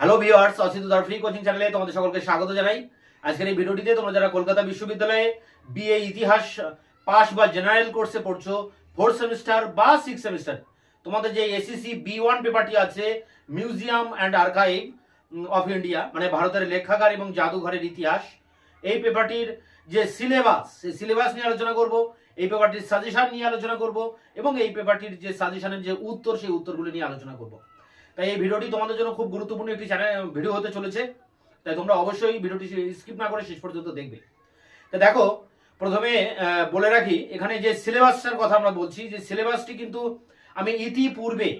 Hello viewers Asit দার free coaching চ্যানেলে তোমাদের সকলকে স্বাগত জানাই। আজকের এই ভিডিওটিতে তোমরা যারা কলকাতা বিশ্ববিদ্যালয়ে বিএ ইতিহাস পাস বা জেনারেল কোর্সে পড়ছো ফোর্থ সেমিস্টার বা সিক্স সেমিস্টার তোমাদের যে এসিসি বি ওয়ান পেপারটি আছে museum and archive of India মানে ভারতের লেখাগার এবং জাদুঘরের ইতিহাস, এই পেপারটির যে সিলেবাস সেই সিলেবাস নিয়ে আলোচনা করব, এই পেপারটির সাজেশন নিয়ে আলোচনা করব, এবং এই পেপারটির যে সাজেশনের যে উত্তর, সেই উত্তরগুলো নিয়ে আলোচনা করব। তাই এই ভিডিওটি তোমাদের জন্য খুব গুরুত্বপূর্ণ একটি চ্যানেল ভিডিও হতে চলেছে। তাই তোমরা অবশ্যই ভিডিওটি স্কিপ না করে শেষ পর্যন্ত দেখবে। তা দেখো, প্রথমে বলে রাখি, এখানে যে সিলেবাসটার কথা আমরা বলছি, যে সিলেবাসটি কিন্তু আমি ইতিপূর্বে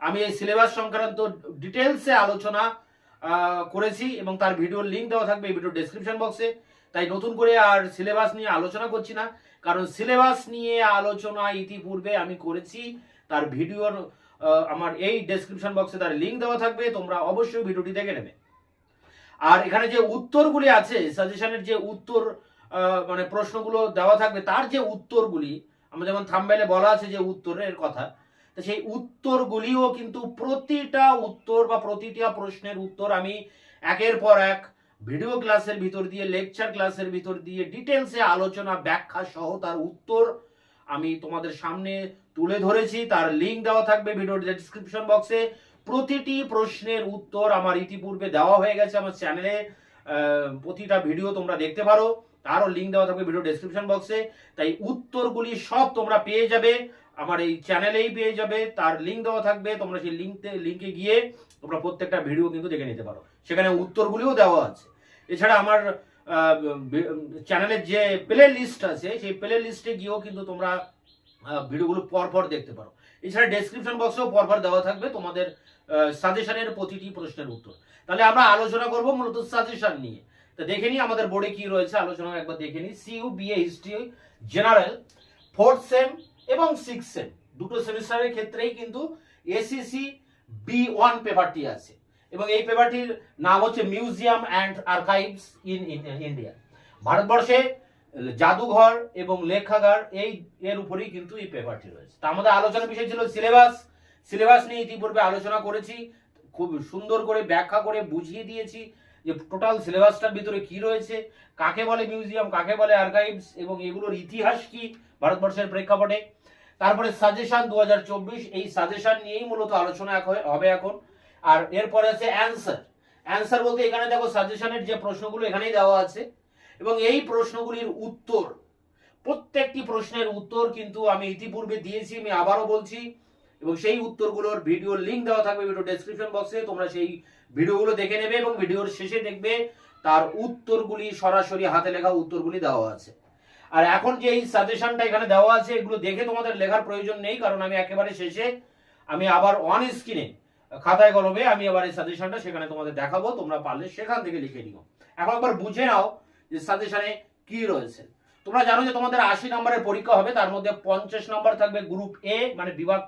আমি এই সিলেবাস সংক্রান্ত ডিটেলসে আলোচনা করেছি এবং তার ভিডিওর লিঙ্ক দেওয়া থাকবে এই ভিডিও ডেসক্রিপশন বক্সে তাই নতুন করে আর সিলেবাস নিয়ে আলোচনা করছি না, কারণ সিলেবাস নিয়ে আলোচনা ইতিপূর্বে আমি করেছি, তার ভিডিওর আমার এই ডেসক্রিপশন বক্সে তার লিঙ্ক দেওয়া থাকবে, তোমরা অবশ্যই ভিডিওটি দেখে নেবে। আর এখানে যে উত্তরগুলি আছে সাজেশনের যে উত্তর মানে প্রশ্নগুলো দেওয়া থাকবে, তার যে উত্তরগুলি, আমরা যেমন থাম্বেলে বলা আছে যে উত্তরের কথা, তো সেই উত্তরগুলিও কিন্তু প্রতিটা উত্তর বা প্রতিটা প্রশ্নের উত্তর আমি একের পর এক ভিডিও ক্লাসের ভিতর দিয়ে লেকচার ক্লাসের ভিতর দিয়ে ডিটেলসে আলোচনা, ব্যাখ্যা সহ তার উত্তর আমি তোমাদের সামনে তুলে ধরেছি, তার লিঙ্ক দেওয়া থাকবে ভিডিওর ডেসক্রিপশন বক্সে প্রতিটি প্রশ্নের উত্তর আমার ইতিপূর্বে দেওয়া হয়ে গেছে আমার চ্যানেলে প্রতিটা ভিডিও তোমরা দেখতে পারো, তারও লিঙ্ক দেওয়া থাকবে ভিডিও ডেসক্রিপশন বক্সে তাই উত্তরগুলি সব তোমরা পেয়ে যাবে, আমার এই চ্যানেলেই পেয়ে যাবে, তার লিঙ্ক দেওয়া থাকবে, তোমরা সেই লিঙ্কে লিঙ্কে গিয়ে তোমরা প্রত্যেকটা ভিডিও কিন্তু দেখে নিতে পারো। সেখানে উত্তরগুলিও দেওয়া আছে। এছাড়া আমার চ্যানেলের যে প্লে লিস্ট আছে, সেই প্লে লিস্টে গিয়েও কিন্তু তোমরা ভিডিওগুলো পরপর দেখতে পারো। এছাড়া ডেসক্রিপশন বক্সেও পরপর দেওয়া থাকবে তোমাদের সাজেশনের প্রতিটি প্রশ্নের উত্তর। তাহলে আমরা আলোচনা করব মূলত সাজেশন নিয়ে। তো দেখে নিই আমাদের বোর্ডে কি রয়েছে, আলোচনা একবার দেখে নিই। CU BA history general fourth sem এবং সিক্স সেম দুটো সেমিস্টারের ক্ষেত্রেই কিন্তু এসিসি বি ওয়ান পেপারটি আছে। এবং এই পেপারটির নাম হচ্ছে museum and archives in India ভারতবর্ষে জাদুঘর এবং লেখাগার এই, এর উপরেই কিন্তু এই পেপারটি রয়েছে। তা আমাদের আলোচনার বিষয় ছিল সিলেবাস। সিলেবাস নিয়ে ইতিপূর্বে আলোচনা করেছি, খুব সুন্দর করে ব্যাখ্যা করে বুঝিয়ে দিয়েছি যে টোটাল সিলেবাসটার ভিতরে কি রয়েছে, কাকে বলে মিউজিয়াম কাকে বলে আর্কাইভস এবং এগুলোর ইতিহাস কি ভারতবর্ষের প্রেক্ষাপটে। তারপরে সাজেশন দু হাজার চব্বিশ, এই সাজেশন নিয়েই মূলত আলোচনা হবে এখন। আর এরপরে আছে অ্যান্সার অ্যান্সার বলতে এখানে দেখো সাজেশনের যে প্রশ্নগুলো এখানেই দেওয়া আছে। এবং এই প্রশ্নগুলির উত্তর, প্রত্যেকটি প্রশ্নের উত্তর কিন্তু আমি ইতিপূর্বে দিয়েছি, আমি আবারও বলছি। এবং সেই উত্তরগুলোর ভিডিও লিঙ্ক দেওয়া থাকবে ভিডিও ডেসক্রিপশন বক্সে তোমরা সেই ভিডিওগুলো দেখে নেবে এবং ভিডিওর শেষে দেখবে তার উত্তরগুলি সরাসরি হাতে লেখা উত্তরগুলি দেওয়া আছে। আর এখন যে এই সাজেশনটা এখানে দেওয়া আছে, এগুলো দেখে তোমাদের লেখার প্রয়োজন নেই, কারণ আমি একেবারে শেষে, আমি আবার অন স্ক্রিনে খাতায় কলমে আমি আবার এই সাজেশনটা সেখানে তোমাদের দেখাবো, তোমরা পারলে সেখান থেকে লিখে নিও। এখন একবার বুঝে নাও যে সাজেশনে কি রয়েছে। তোমরা জানো যে তোমাদের আশি নম্বরের পরীক্ষা হবে, তার মধ্যে পঞ্চাশ নম্বর থাকবে গ্রুপ এ মানে বিভাগ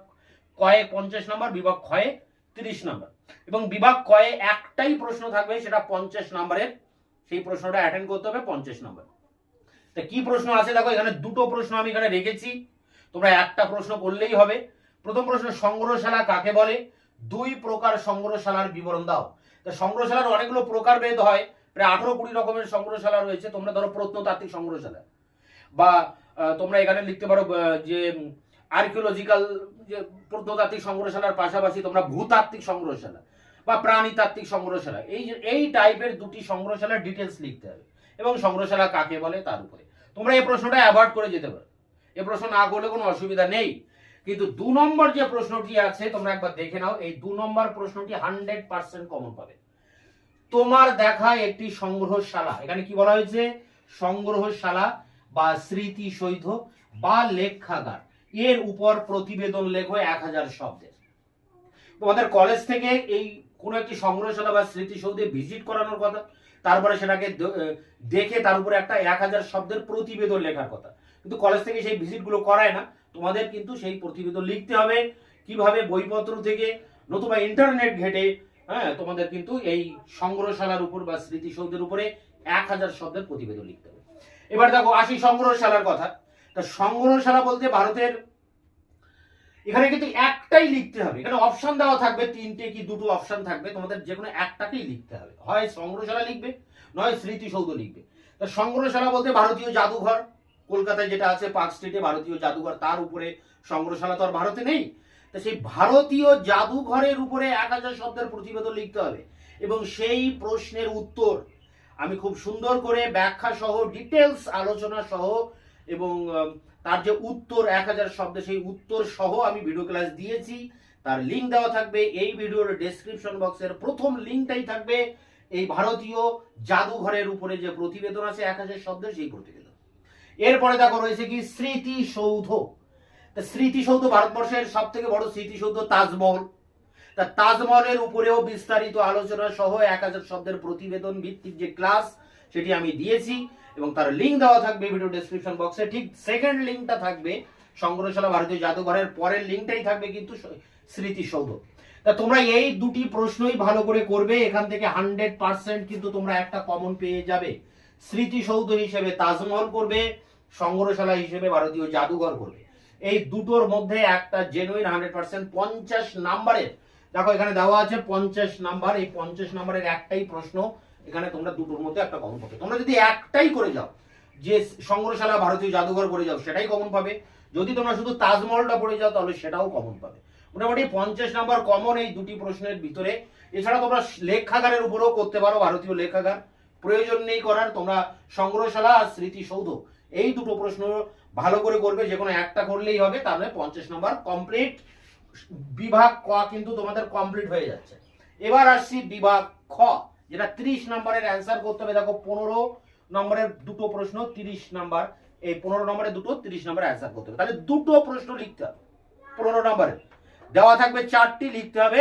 কয়ে পঞ্চাশ নম্বর, বিভাগ ক্ষয়ে তিরিশ নম্বর। এবং বিভাগ কয়ে একটাই প্রশ্ন থাকবে, সেটা পঞ্চাশ নম্বরের, সেই প্রশ্নটা অ্যাটেন্ড করতে হবে পঞ্চাশ নম্বর। তা কি প্রশ্ন আছে? দেখো, এখানে দুটো প্রশ্ন আমি এখানে রেখেছি। তোমরা একটা প্রশ্ন করলেই হবে। প্রথম প্রশ্ন, সংগ্রহশালা কাকে বলে? দুই প্রকার সংগ্রহশালার বিবরণ দাও। তা সংগ্রহশালার অনেকগুলো প্রকার ভেদ হয়, প্রায় আঠারো কুড়ি রকমের সংগ্রহশালা রয়েছে, তোমরা ধরো প্রত্নতাত্ত্বিক সংগ্রহশালা। বা তোমরা এখানে লিখতে পারো যে আর্কিওলজিক্যাল যে প্রত্নতাত্ত্বিক সংগ্রহশালার পাশাপাশি তোমরা ভূতাত্ত্বিক সংগ্রহশালা বা প্রাণীতাত্ত্বিক সংগ্রহশালা, এই এই টাইপের দুটি সংগ্রহশালার ডিটেলস লিখতে হবে। এবং সংগ্রহশালা কাকে বলে তার উপরে। তোমরা এই প্রশ্নটা অ্যাভয়েড করে যেতে পারো। এই প্রশ্ন না করলে কোনো অসুবিধা নেই। কিন্তু দু নম্বর যে প্রশ্নটি আছে, তোমরা একবার দেখে নাও, এই দু নম্বর প্রশ্নটি হান্ড্রেড পার্সেন্ট কমন পাবে। তোমার দেখা একটি সংগ্রহশালা। এখানে কি বলা হয়েছে? সংগ্রহশালা বা স্মৃতি স্মৃতিসৌধ বা লেখাগার। এর উপর প্রতিবেদন লেখো এক হাজার শব্দের। তোমাদের কলেজ থেকে এই কোনো একটি সংগ্রহশালা বা স্মৃতিসৌধে ভিজিট করানোর কথা, তারপরে সেটাকে দেখে তার উপরে একটা এক হাজার শব্দের প্রতিবেদন লেখার কথা। কিন্তু কলেজ থেকে সেই ভিজিটগুলো করায় না। তোমাদের কিন্তু সেই প্রতিবেদন লিখতে হবে, কীভাবে বইপত্র থেকে নতুবা ইন্টারনেট ঘেটে হ্যাঁ তোমাদের কিন্তু এই সংগ্রহশালার উপর বা স্মৃতিসৌধের উপরে এক হাজার শব্দের প্রতিবেদন লিখতে হবে। এবার দেখো, আসি সংগ্রহশালার কথা। তা সংগ্রহশালা বলতে ভারতের, এখানে কিন্তু একটাই লিখতে হবে। এখানে অপশন দেওয়া থাকবে, তিনটে কি দুটো অপশন থাকবে, তোমাদের যে কোনো একটাকেই লিখতে হবে। হয় সংগ্রহশালা লিখবে, নয় স্মৃতিসৌধ লিখবে। তা সংগ্রহশালা বলতে ভারতীয় জাদুঘর কলকাতায় যেটা আছে, পার্ক স্ট্রিটে ভারতীয় জাদুঘর, তার উপরে সংগ্রহশালা তো আর ভারতে নেই। তা সেই ভারতীয় জাদুঘরের উপরে এক হাজার শব্দের প্রতিবেদন লিখতে হবে। এবং সেই প্রশ্নের উত্তর আমি খুব সুন্দর করে ব্যাখ্যা সহ ডিটেলস আলোচনা সহ এবং তার যে উত্তর, এক হাজার শব্দে সেই উত্তর সহ আমি ভিডিও ক্লাস দিয়েছি। তার লিঙ্ক দেওয়া থাকবে এই ভিডিওর ডেসক্রিপশন বক্সের প্রথম লিঙ্কটাই থাকবে এই ভারতীয় জাদুঘরের উপরে যে প্রতিবেদন আছে, এক হাজার শব্দের সেই প্রতিবেদন। এরপরে দেখো রয়েছে কি স্মৃতিসৌধ। স্মৃতিসৌধ ভারতবর্ষের সব থেকে বড় স্মৃতিসৌধ তাজমহল। তা তাজমহলের উপরেও বিস্তারিত আলোচনা সহ এক হাজার শব্দের প্রতিবেদন ভিত্তিক যে ক্লাস, সেটি আমি দিয়েছি এবং তার লিঙ্ক দেওয়া থাকবে ভিডিও ডেসক্রিপশন বক্সে ঠিক সেকেন্ড লিঙ্কটা থাকবে সংগ্রহশালা ভারতীয় জাদুঘরের, পরের লিঙ্কটাই থাকবে কিন্তু স্মৃতিসৌধ। তা তোমরা এই দুটি প্রশ্নই ভালো করে করবে, এখান থেকে হান্ড্রেড পার্সেন্ট কিন্তু তোমরা একটা কমন পেয়ে যাবে। স্মৃতিসৌধ হিসেবে তাজমহল করবে, সংগ্রহশালা হিসেবে ভারতীয় জাদুঘর করবে। এই দুটোর মধ্যে একটা জেনুইন হান্ড্রেড পার্সেন্ট পঞ্চাশ নাম্বারের, দেখো এখানে দেওয়া আছে পঞ্চাশ নাম্বার, এই পঞ্চাশ নাম্বারের একটাই প্রশ্ন, এখানে তোমরা দুটোর মধ্যে একটা কমন পাবে। তোমরা যদি একটাই করে যাও, যে সংগ্রহশালা ভারতীয় জাদুঘর করে যাও, সেটাই কমন পাবে। যদি তোমরা শুধু তাজমহলটা পড়ে যাও, তাহলে সেটাও কমন পাবে। মোটামুটি পঞ্চাশ নাম্বার কমন এই দুটি প্রশ্নের ভিতরে। এছাড়া তোমরা লেখাগারের উপরেও করতে পারো, ভারতীয় লেখাগার। প্রয়োজন নেই করার, তোমরা সংগ্রহশালা আর স্মৃতিসৌধ এই দুটো প্রশ্ন ভালো করে করবে, যে কোনো একটা করলেই হবে তাহলে পঞ্চাশ নম্বর কমপ্লিট বিভাগ ক কিন্তু তোমাদের কমপ্লিট হয়ে যাচ্ছে। এবার আসছি বিভাগ খ, যেটা তিরিশ নম্বরের অ্যান্সার করতে হবে। দেখো, পনেরো নম্বরের দুটো প্রশ্ন, তিরিশ নাম্বার, এই পনেরো নম্বরের দুটো, তিরিশ নম্বরের অ্যান্সার করতে হবে। তাহলে দুটো প্রশ্ন লিখতে হবে, পনেরো নম্বরে। দেওয়া থাকবে চারটি, লিখতে হবে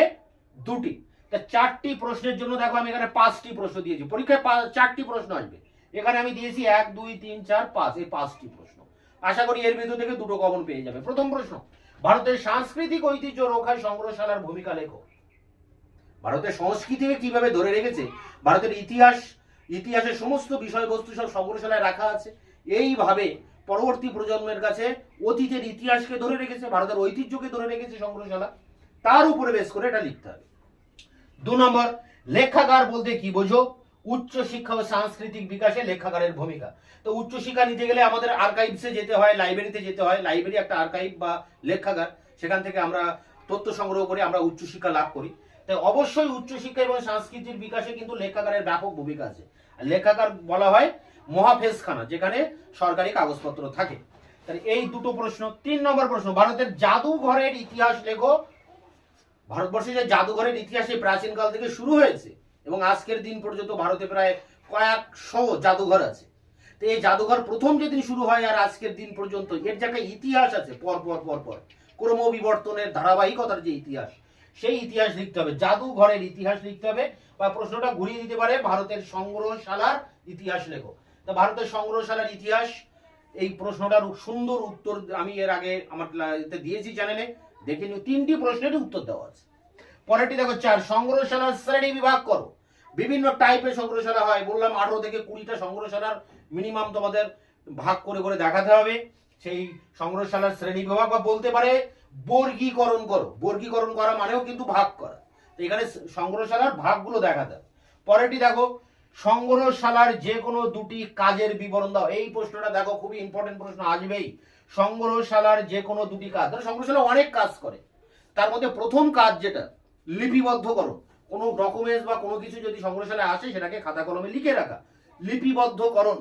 দুটি। তা চারটি প্রশ্নের জন্য দেখো আমি এখানে পাঁচটি প্রশ্ন দিয়েছি। পরীক্ষায় চারটি প্রশ্ন আসবে। এখানে আমি দিয়েছি এক, দুই, তিন, চার, পাঁচ, এই পাঁচটি প্রশ্ন। আশা করি এর ভিতর থেকে দুটো কমন পেয়ে যাবে। প্রথম প্রশ্ন, ভারতের সাংস্কৃতিক ঐতিহ্য রক্ষায় সংগ্রহশালার ভূমিকা লেখো। ভারতের সংস্কৃতিকে কীভাবে ধরে রেখেছে? ভারতের ইতিহাস, ইতিহাসের সমস্ত বিষয়বস্তু সব সংগ্রহশালায় রাখা আছে। এইভাবে পরবর্তী প্রজন্মের কাছে অতীতের ইতিহাসকে ধরে রেখেছে, ভারতের ঐতিহ্যকে ধরে রেখেছে সংগ্রহশালা। তার উপরে বেশ করে এটা লিখতে হবে। দু নম্বর, লেখাগার বলতে কি বোঝো? উচ্চ শিক্ষা ও সাংস্কৃতিক বিকাশে লেখাগারের ভূমিকা। তো উচ্চ শিক্ষা নিতে গেলে আমাদের আর্কাইভসে যেতে হয় লাইব্রেরিতে যেতে হয় লাইব্রেরি একটা আর্কাইভ বা লেখাগার, সেখান থেকে আমরা তথ্য সংগ্রহ করে আমরা উচ্চশিক্ষা লাভ করি। তাই অবশ্যই উচ্চশিক্ষা এবং সংস্কৃতির বিকাশে কিন্তু লেখাগারের ব্যাপক ভূমিকা আছে। লেখাগার বলা হয় মহাফেজখানা, যেখানে সরকারি কাগজপত্র থাকে। তাহলে এই দুটো প্রশ্ন। তিন নম্বর প্রশ্ন, ভারতের জাদুঘরের ইতিহাস লেখো। ভারতবর্ষে যে জাদুঘরের ইতিহাস এই প্রাচীনকাল থেকে শুরু হয়েছে এবং আজকের দিন পর্যন্ত ভারতে প্রায় কয়েকশো জাদুঘর আছে। তো এই জাদুঘর প্রথম যেদিন শুরু হয় আর আজকের দিন পর্যন্ত, এর যে একটা ইতিহাস আছে, পর পর পর পর, ক্রমবিবর্তনের ধারাবাহিকতার যে ইতিহাস, সেই ইতিহাস লিখতে হবে, জাদুঘরের ইতিহাস লিখতে হবে বা প্রশ্নটা ঘুরিয়ে দিতে পারে ভারতের সংগ্রহশালার ইতিহাস লেখো। তা ভারতের সংগ্রহশালার ইতিহাস, এই প্রশ্নটার সুন্দর উত্তর আমি এর আগে আমার দিয়েছি চ্যানেলে দেখে নিও, তিনটি প্রশ্নের উত্তর দেওয়া আছে। পরেরটি দেখো চার সংগ্রহশালার শ্রেণি বিভাগ করো। বিভিন্ন টাইপের সংগ্রহশালা হয়। বললাম আঠারো থেকে কুড়িটা সংগ্রহশালার মিনিমাম তোমাদের ভাগ করে করে দেখাতে হবে। সেই সংগ্রহশালার শ্রেণি বিভাগ বা বলতে পারে বর্গীকরণ করো। বর্গীকরণ করা মানেও কিন্তু ভাগ করা। এখানে সংগ্রহশালার ভাগগুলো দেখাতে হবে। পরেরটি দেখো সংগ্রহশালার যে কোনো দুটি কাজের বিবরণ দাও। এই প্রশ্নটা দেখো, খুবই ইম্পর্টেন্ট প্রশ্ন, আসবেই। সংগ্রহশালার যে কোনো দুটি কাজ ধরো সংগ্রহশালা অনেক কাজ করে। তার মধ্যে প্রথম কাজ যেটা, লিপিবদ্ধ করো। কোনো ডকুমেন্টস বা কোনো কিছু যদি সংগ্রহশালায় আসে, সেটাকে খাতা কলমে লিখে রাখা। লিপিবদ্ধকরণ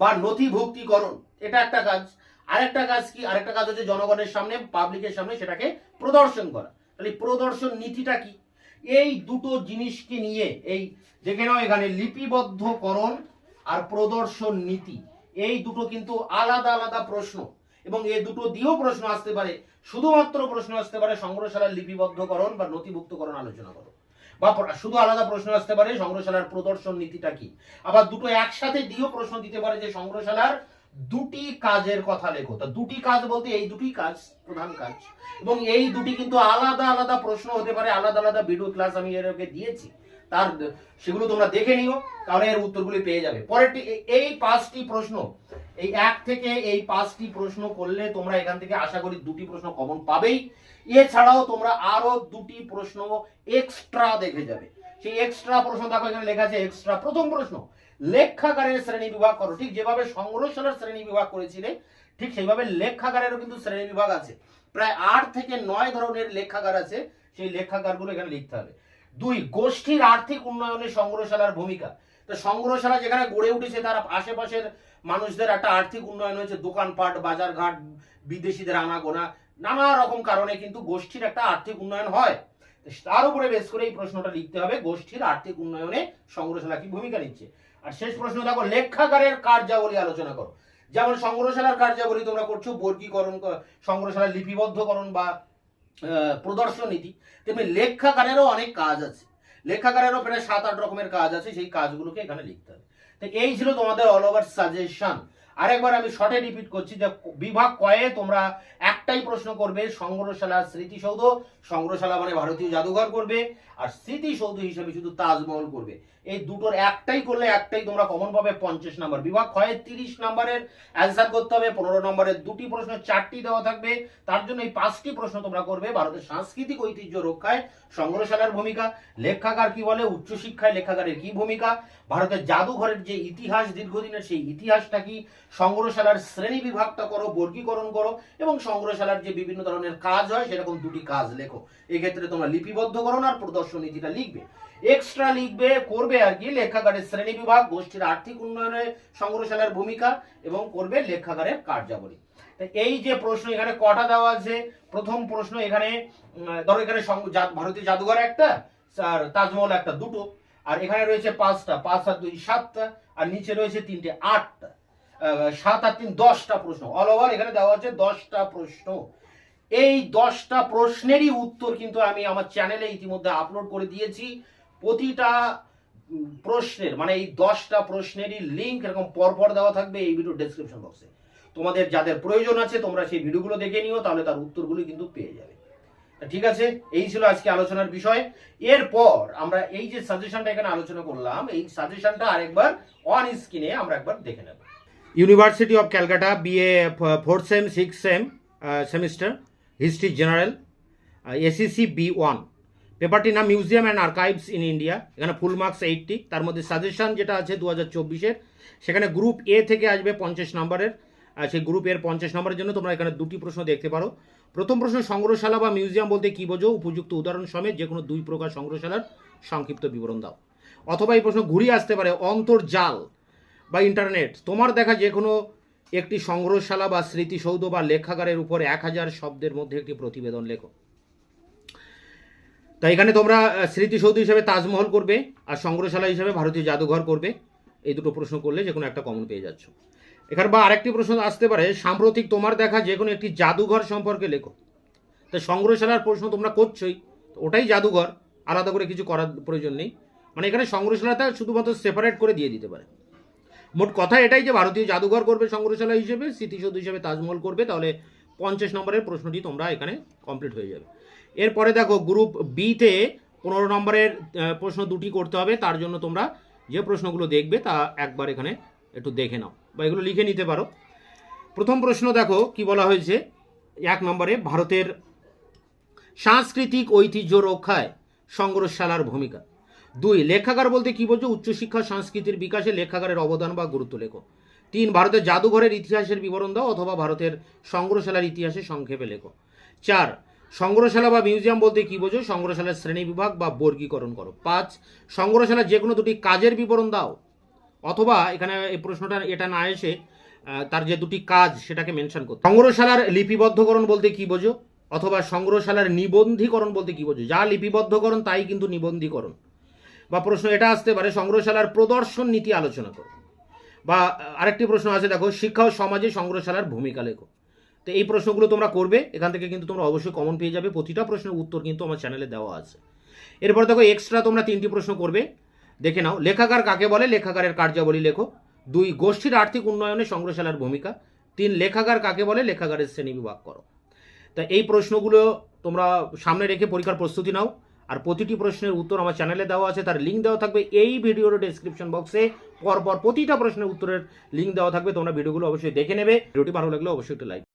বা নথিভুক্তিকরণ, এটা একটা কাজ। আরেকটা কাজ কি? আরেকটা কাজ হচ্ছে জনগণের সামনে পাবলিকের সামনে সেটাকে প্রদর্শন করা। তাহলে প্রদর্শন নীতিটা কি? এই দুটো জিনিসকে নিয়ে এই দেখে নাও এখানে লিপিবদ্ধকরণ আর প্রদর্শন নীতি, এই দুটো কিন্তু আলাদা আলাদা প্রশ্ন এবং এই দুটো দিয়েও প্রশ্ন আসতে পারে, শুধুমাত্র প্রশ্ন আসতে পারে সংগ্রহশালার লিপিবদ্ধকরণ বা নথিভুক্তকরণ আলোচনা করো। বা শুধু আলাদা প্রশ্ন আসতে পারে সংগ্রহশালার প্রদর্শন নীতিটা কি? আবার দুটো একসাথে দিয়েও প্রশ্ন দিতে পারে যে সংগ্রহশালার দুটি কাজের কথা লেখো। তা দুটি কাজ বলতে এই দুটি কাজ প্রধান কাজ। এবং এই দুটি কিন্তু আলাদা আলাদা প্রশ্ন হতে পারে, আলাদা আলাদা ভিডিও ক্লাস আমি এর আগে দিয়েছি। তার, সেগুলো তোমরা দেখে নিও তাহলে এর উত্তরগুলি পেয়ে যাবে। পরেরটি এই পাঁচটি প্রশ্ন, এই এক থেকে এই পাঁচটি প্রশ্ন করলে তোমরা এখান থেকে আশা করি দুটি প্রশ্ন কমন পাবেই। এছাড়াও তোমরা আরও দুটি প্রশ্ন এক্সট্রা দেখে যাবে। সেই এক্সট্রা প্রশ্ন দেখো, এখানে লেখা আছে এক্সট্রা প্রথম প্রশ্ন। লেখাগারের শ্রেণি বিভাগ করো। ঠিক যেভাবে সংগ্রহশালার শ্রেণি বিভাগ করেছিলে, ঠিক সেইভাবে লেখাগারেরও কিন্তু শ্রেণি বিভাগ আছে। প্রায় আট থেকে নয় ধরনের লেখাগার আছে, সেই লেখাগারগুলো এখানে লিখতে হবে। দুই, গোষ্ঠীর আর্থিক উন্নয়নে সংগ্রহশালার ভূমিকা। তো সংগ্রহশালা যেখানে গড়ে উঠেছে, তার আশেপাশের মানুষদের একটা আর্থিক উন্নয়ন হয়েছে, দোকানপাট, বাজারঘাট, বিদেশিদের আনাগোনা, নানা রকম কারণে কিন্তু গোষ্ঠীর একটা আর্থিক উন্নয়ন হয়। তার উপরে বেশ করে এই প্রশ্নটা লিখতে হবে, গোষ্ঠীর আর্থিক উন্নয়নে সংগ্রহশালা কি ভূমিকা নিচ্ছে? আর শেষ প্রশ্ন দেখো লেখাগারের কার্যাবলী আলোচনা করো। যেমন সংগ্রহশালার কার্যাবলী তোমরা করছ বর্গীকরণ সংগ্রহশালার লিপিবদ্ধকরণ বা আহ, প্রদর্শন নীতি। তেমনি লেখাগারেরও অনেক কাজ আছে। লেখাগারেরও প্রায় সাত আট রকমের কাজ আছে সেই কাজগুলোকে এখানে লিখতে হবে। তো এই ছিল তোমাদের অল ওভার সাজেশন আরেকবার আমি শর্টে রিপিট করছি যে বিভাগ কয়ে তোমরা একটাই প্রশ্ন করবে সংগ্রহশালা স্মৃতিসৌধ। সংগ্রহশালা মানে ভারতীয় জাদুঘর করবে আর স্মৃতিসৌধ হিসেবে শুধু তাজমহল করবে। এই দুটোর একটাই করলে একটাই তোমরা কমন পাবে পঞ্চাশ নাম্বার বিভাগ ক্ষয়ে তিরিশ নাম্বারের অ্যান্সার করতে হবে, পনেরো নম্বরের দুটি প্রশ্ন, চারটি দেওয়া থাকবে। তার জন্য এই পাঁচটি প্রশ্ন তোমরা করবে ভারতের সাংস্কৃতিক ঐতিহ্য রক্ষায় সংগ্রহশালার ভূমিকা, লেখাগার কি বলে, উচ্চশিক্ষায় লেখাগারের কি ভূমিকা, ভারতের জাদুঘরের যে ইতিহাস দীর্ঘদিনের সেই ইতিহাসটা কি, সংগ্রহশালার শ্রেণি বিভাগটা করো, বর্গীকরণ করো এবং সংগ্রহশালার যে বিভিন্ন ধরনের কাজ হয় সেরকম দুটি কাজ লেখো। এক্ষেত্রে তোমরা লিপিবদ্ধ লিপিবদ্ধকরণ আর প্রদর্শন নীতিটা লিখবে। এক্সট্রা লিখবে, করবে আর কি, লেখাগারের শ্রেণি বিভাগ, গোষ্ঠীর আর্থিক উন্নয়নে সংগ্রহশালার ভূমিকা এবং করবে লেখাগারের কার্যাবলী। এই যে প্রশ্ন, এখানে কটা দেওয়া আছে? প্রথম প্রশ্ন এখানে ধরো এখানে ভারতীয় জাদুঘর একটা, আর তাজমহল একটা দুটো, আর এখানে রয়েছে পাঁচটা, পাঁচ আর দুই সাতটা, আর নিচে রয়েছে তিনটে আটটা সাত আর তিন দশটা প্রশ্ন। অল ওভার এখানে দেওয়া আছে দশটা প্রশ্ন। এই দশটা প্রশ্নেরই উত্তর কিন্তু আমি আমার চ্যানেলে ইতিমধ্যে আপলোড করে দিয়েছি। প্রতিটা প্রশ্নের মানে এই দশটা প্রশ্নেরই লিঙ্ক এরকম পরপর দেওয়া থাকবে এই ভিডিও ডেসক্রিপশন বক্সে তোমাদের যাদের প্রয়োজন আছে, তোমরা সেই ভিডিওগুলো দেখে নিও, তাহলে তার উত্তরগুলো কিন্তু পেয়ে যাবে। ঠিক আছে, এই ছিল আজকে আলোচনার বিষয়। এরপর আমরা এই যে সাজেশনটা এখানে আলোচনা করলাম, এই সাজেশনটা আরেকবার অন স্ক্রিনে আমরা একবার দেখে নেব। University of Calcutta BA fourth sem six sem semester history general ACC B one পেপারটির নাম museum and archives in India এখানে ফুল মার্কস এইটটি তার মধ্যে সাজেশন যেটা আছে দু হাজার চব্বিশের, সেখানে গ্রুপ এ থেকে আসবে পঞ্চাশ নম্বরের সেই গ্রুপ এর পঞ্চাশ নম্বরের জন্য তোমরা এখানে দুটি প্রশ্ন দেখতে পারো। প্রথম প্রশ্ন, সংগ্রহশালা বা মিউজিয়াম বলতে কী বোঝো? উপযুক্ত উদাহরণ সমেত যে কোনো দুই প্রকার সংগ্রহশালার সংক্ষিপ্ত বিবরণ দাও। অথবা এই প্রশ্ন ঘুরিয়ে আসতে পারে অন্তর্জাল বা ইন্টারনেট তোমার দেখা যে কোনো একটি সংগ্রহশালা বা স্মৃতিসৌধ বা লেখাগারের উপর এক হাজার শব্দের মধ্যে একটি প্রতিবেদন লেখো। তাই এখানে তোমরা স্মৃতিসৌধ হিসেবে তাজমহল করবে আর সংগ্রহশালা হিসেবে ভারতীয় জাদুঘর করবে। এই দুটো প্রশ্ন করলে যে কোনো একটা কমন পেয়ে যাচ্ছ। এখানে বা আরেকটি প্রশ্ন আসতে পারে, সাম্প্রতিক তোমার দেখা যে কোনো একটি জাদুঘর সম্পর্কে লেখো। তো সংগ্রহশালার প্রশ্ন তোমরা করছোই, তো ওটাই জাদুঘর, আলাদা করে কিছু করার প্রয়োজন নেই। মানে এখানে সংগ্রহশালাটা শুধুমাত্র সেপারেট করে দিয়ে দিতে পারে। মোট কথা এটাই যে ভারতীয় জাদুঘর করবে সংগ্রহশালা হিসেবে, স্মৃতিসৌধ হিসেবে তাজমহল করবে, তাহলে পঞ্চাশ নম্বরের প্রশ্নটি তোমরা এখানে কমপ্লিট হয়ে যাবে। এরপরে দেখো গ্রুপ বিতে পনেরো নম্বরের প্রশ্ন দুটি করতে হবে, তার জন্য তোমরা যে প্রশ্নগুলো দেখবে তা একবার এখানে একটু দেখে নাও বা এগুলো লিখে নিতে পারো। প্রথম প্রশ্ন দেখো, কি বলা হয়েছে? এক নম্বরে, ভারতের সাংস্কৃতিক ঐতিহ্য রক্ষায় সংগ্রহশালার ভূমিকা। দুই, লেখাগার বলতে কি বলছো উচ্চশিক্ষা, সংস্কৃতির বিকাশে লেখাগারের অবদান বা গুরুত্ব লেখো। তিন, ভারতের জাদুঘরের ইতিহাসের বিবরণ দাও অথবা ভারতের সংগ্রহশালার ইতিহাসে সংক্ষেপে লেখো। চার সংগ্রহশালা বা মিউজিয়াম বলতে কি বোঝো? সংগ্রহশালার শ্রেণি বিভাগ বা বর্গীকরণ করো। পাঁচ, সংগ্রহশালা যে কোনো দুটি কাজের বিবরণ দাও। অথবা এখানে এই প্রশ্নটা এটা না এসে তার যে দুটি কাজ সেটাকে মেনশন করতে। সংগ্রহশালার লিপিবদ্ধকরণ বলতে কি বোঝো? অথবা সংগ্রহশালার নিবন্ধীকরণ বলতে কি বোঝো? যা লিপিবদ্ধকরণ তাই কিন্তু নিবন্ধীকরণ। বা প্রশ্ন এটা আসতে পারে, সংগ্রহশালার প্রদর্শন নীতি আলোচনা করো। বা আরেকটি প্রশ্ন আছে, দেখো, শিক্ষা ও সমাজে সংগ্রহশালার ভূমিকা লেখো। তো এই প্রশ্নগুলো তোমরা করবে, এখান থেকে কিন্তু তোমরা অবশ্যই কমন পেয়ে যাবে। প্রতিটা প্রশ্নের উত্তর কিন্তু আমার চ্যানেলে দেওয়া আছে। এরপর দেখো এক্সট্রা তোমরা তিনটি প্রশ্ন করবে। দেখে নাও, লেখাগার কাকে বলে? লেখাগারের কার্যাবলী লেখো। দুই, গোষ্ঠীর আর্থিক উন্নয়নে সংগ্রহশালার ভূমিকা। তিন, লেখাগার কাকে বলে? লেখাগারের শ্রেণি বিভাগ করো। তা এই প্রশ্নগুলো তোমরা সামনে রেখে পরীক্ষার প্রস্তুতি নাও। আর প্রতিটি প্রশ্নের উত্তর আমার চ্যানেলে দেওয়া আছে, তার লিঙ্ক দেওয়া থাকবে এই ভিডিওর ডেসক্রিপশন বক্সে পরপর প্রতিটা প্রশ্নের উত্তরের লিঙ্ক দেওয়া থাকবে, তোমরা ভিডিওগুলো অবশ্যই দেখে নেবে। ভিডিওটি ভালো লাগলে অবশ্যই একটু লাইক